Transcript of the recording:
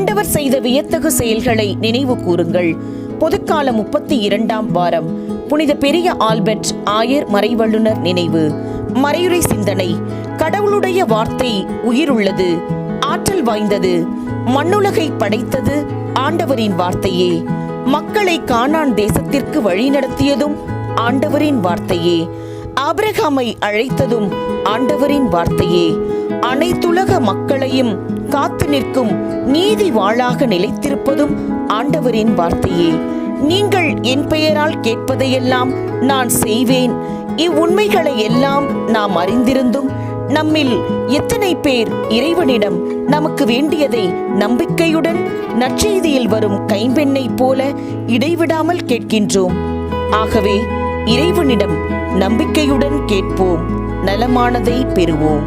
ஆண்டவர் செய்த வியத்தகு செயல்களை நினைவு கூறுங்கள். பொதுக்கால முப்பத்தி இரண்டாம் வாரம். புனித பெரிய ஆல்பர்ட் ஆயர் மறைவல்லுனர் நினைவு. மறையுறை சிந்தனை. கடவுளுடைய வார்த்தை உயிருள்ளது ஆற்றல் வாய்ந்தது மண்ணுலகை படைத்தது ஆண்டவரின் வார்த்தையே. மக்களை காணான் தேசத்திற்கு வழிநடத்தியதும் ஆண்டவரின் வார்த்தையே. ஆபிரகாமை அழைத்ததும் ஆண்டவரின் வார்த்தையே. மக்களையும் காத்து நிற்கும் நீதி வாளாக நிலைத்திருப்பதும் ஆண்டவரின் வார்த்தையே. நீங்கள் என் பெயரால் கேட்பதையெல்லாம் நான் செய்வேன். இவ்வுண்மைகளை எல்லாம் நாம் அறிந்திருந்தும் நம்மில் எத்தனை பேர் இறைவனிடம் நமக்கு வேண்டியதை நம்பிக்கையுடன் நற்செய்தியில் வரும் கைம்பெண்ணைப் போல இடைவிடாமல் கேட்கின்றோம். ஆகவே இறைவனிடம் நம்பிக்கையுடன் கேட்போம். நலமானதை பெறுவோம்.